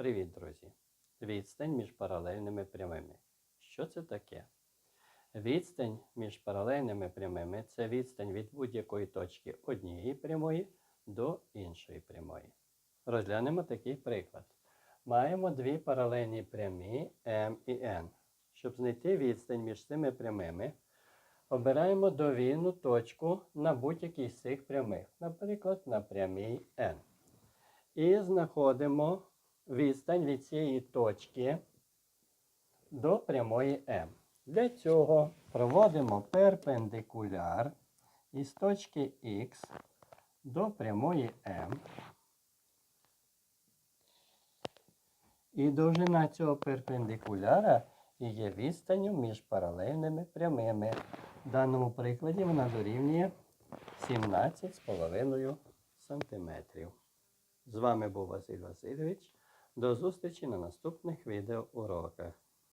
Привіт, друзі! Відстань між паралельними прямими. Що це таке? Відстань між паралельними прямими це відстань від будь-якої точки однієї прямої до іншої прямої. Розглянемо такий приклад. Маємо дві паралельні прямі М і N. Щоб знайти відстань між цими прямими, обираємо довільну точку на будь-якій з цих прямих, наприклад, на прямій N. І знаходимо відстань від цієї точки до прямої М. Для цього проводимо перпендикуляр із точки Х до прямої М. І довжина цього перпендикуляра є відстанню між паралельними прямими. В даному прикладі вона дорівнює 17,5 см. З вами був Василь Васильович. До зустрічі на наступних відеоуроках.